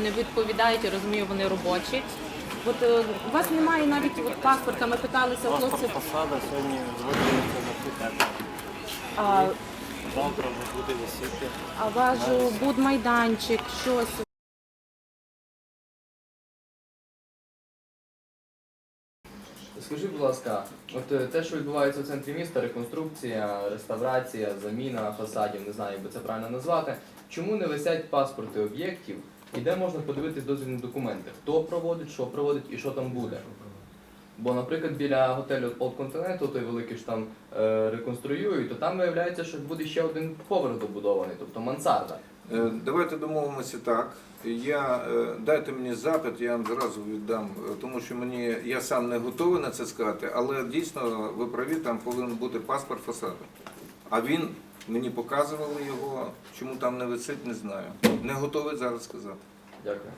Не відповідають, я розумію, вони робочі. От е, у вас немає навіть от паспорта. Ми питалися у хлопців. Посада сьогодні зводиться на. А, Завтра вже буде висіти. а ваш е, будмайданчик, щось. Скажіть, будь ласка, от е, те, що відбувається в центрі міста, реконструкція, реставрація, заміна фасадів, не знаю, як би це правильно назвати. Чому не висять паспорти об'єктів і де можна подивитись дозвільні документи? Хто проводить, що проводить і що там буде? Бо, наприклад, біля готелю Old Continental, той великий ж там е, реконструюють, то там виявляється, що буде ще один поверх добудований, тобто мансарда. Е, Давайте домовимося так. Я е, дайте мені запит, я вам зразу віддам, е, тому що мені я сам не готовий на це сказати, але дійсно ви праві, там повинен бути паспорт фасаду. А він мені показували його, чому там не висить, не знаю. Не готовий зараз сказати. Дякую.